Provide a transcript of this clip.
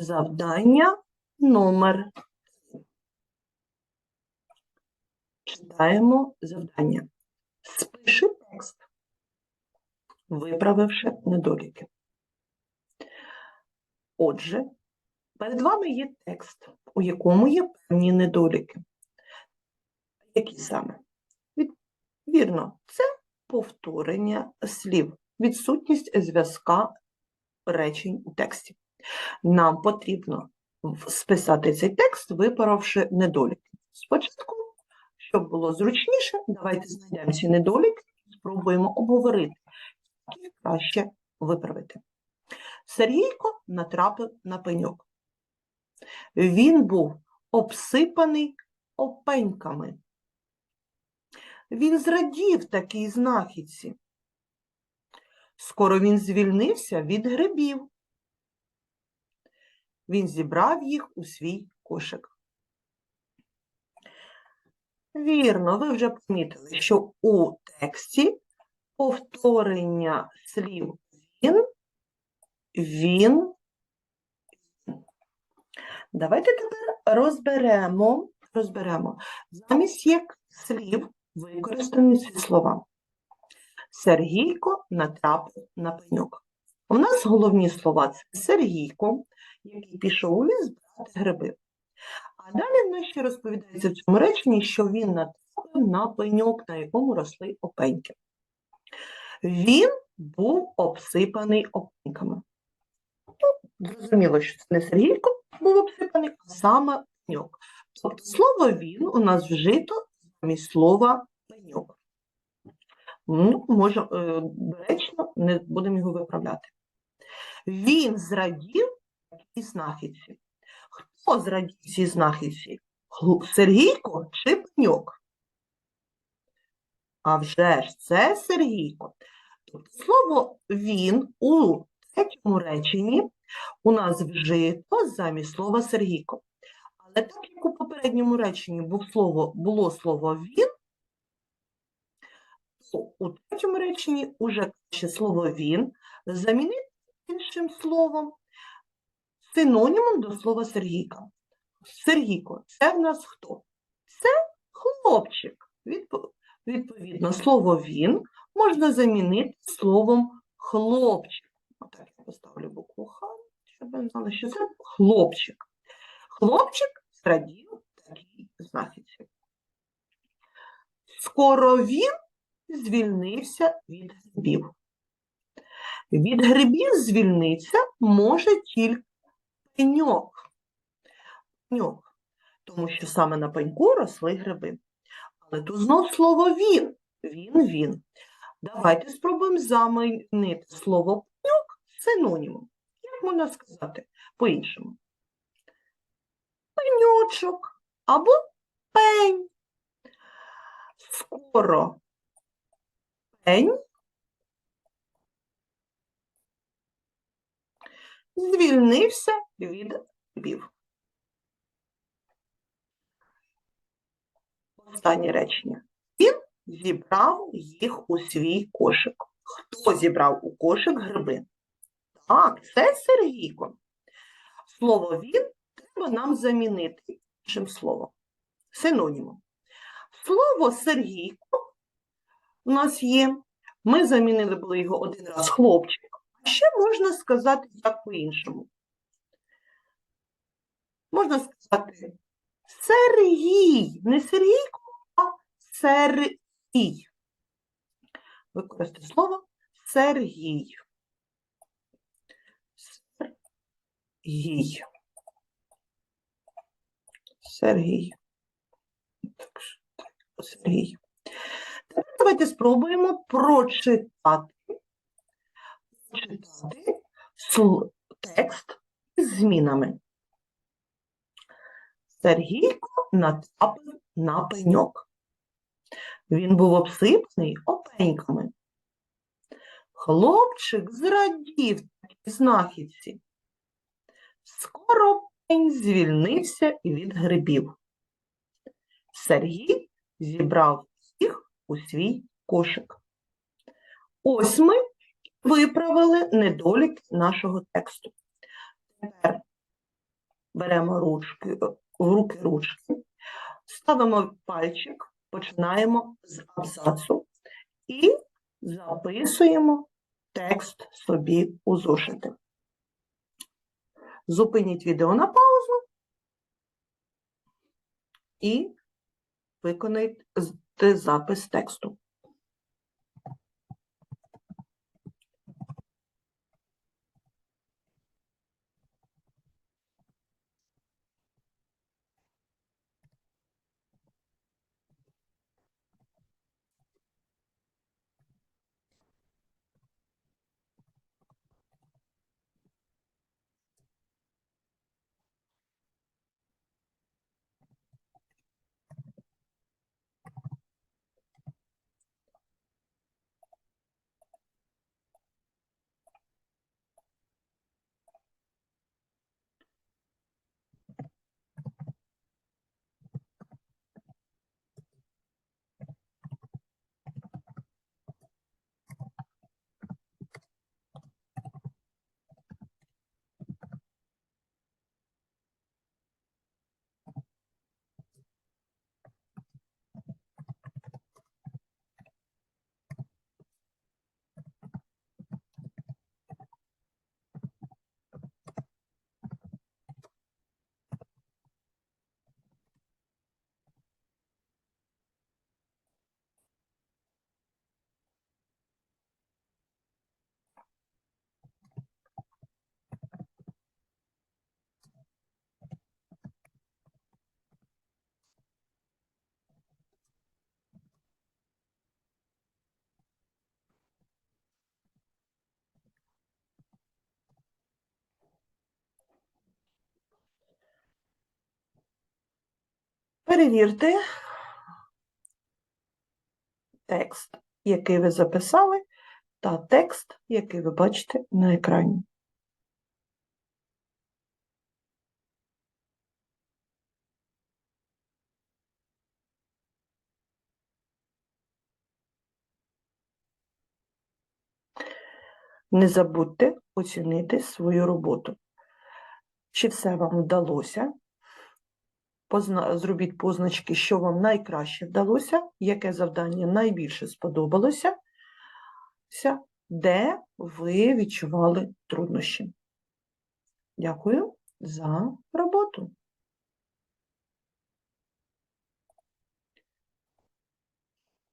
Завдання номер. Читаємо завдання. Спиши текст, виправивши недоліки. Отже, перед вами є текст, у якому є певні недоліки. Які саме? Вірно, це повторення слів, відсутність зв'язка речень у тексті. Нам потрібно списати цей текст, виправивши недоліки. Спочатку, щоб було зручніше, давайте знайдемо ці недоліки спробуємо обговорити, які краще виправити. Сергійко натрапив на пеньок. Він був обсипаний опеньками. Він зрадів такій знахідці. Скоро він звільнився від грибів. Він зібрав їх у свій кошик. Вірно, ви вже помітили, що у тексті повторення слів він, він. Давайте тепер розберемо, розберемо, замість як слів використані ці слова. Сергійко натрапив на пеньок. У нас головні слова це Сергійко, який пішов у ліс брати гриби. А далі в ще розповідається в цьому реченні, що він натрапив на пеньок, на якому росли опеньки. Він був обсипаний опеньками. Ну, зрозуміло, що це не Сергійко був обсипаний, а саме пеньок. Тобто слово він у нас вжито замість слова пеньок. Ну, може, е, доречно, не будемо його виправляти. Він зрадів такій знахідці. Хто зрадів цій знахідці? Сергійко чи пеньок? А вже ж це Сергійко. Слово він у третьому реченні у нас вжито замість слова Сергійко. Але так як у попередньому реченні був слово, було слово він, то у третьому реченні уже краще слово він замінити іншим словом, синонімом до слова Сергійка. Сергійко, це в нас хто? Це хлопчик. Відповідно, слово він можна замінити словом хлопчик. Отак я поставлю букву Х, щоб ви знали, що це хлопчик. Хлопчик зрадів такій знахідці. Скоро він звільнився від грибів. Від грибів звільнитися може тільки пеньок. Пеньок, тому що саме на пеньку росли гриби. Але тут знов слово він. Він, він. Давайте спробуємо замінити слово пеньок синонімом. Як можна сказати по-іншому? Пеньочок або пень. Скоро пень звільнився від грибів. Останнє речення. Він зібрав їх у свій кошик. Хто зібрав у кошик гриби? Так, це Сергійко. Слово він треба нам замінити іншим словом, синонімом. Слово Сергійко у нас є. Ми замінили його один раз хлопчик. А ще можна сказати так по-іншому. Можна сказати Сергій, не Сергійко, а Сергій. Використати слово Сергій. Сергій. Сергій. Сергій. Тепер давайте спробуємо прочитати, прочитати текст з змінами. Сергійко натрапив на пеньок. Він був обсипаний опеньками. Хлопчик зрадів такій знахідці. Скоро пень звільнився від грибів. Сергій зібрав їх у свій кошик. Ось ми виправили недолік нашого тексту. Тепер беремо ручки, в руки ручки, ставимо пальчик, починаємо з абзацу і записуємо текст собі у зошити. Зупиніть відео на паузу і виконайте запис тексту. Перевірте текст, який ви записали, та текст, який ви бачите на екрані. Не забудьте оцінити свою роботу. Чи все вам вдалося? Позна... Зробіть позначки, що вам найкраще вдалося, яке завдання найбільше сподобалося, де ви відчували труднощі. Дякую за роботу.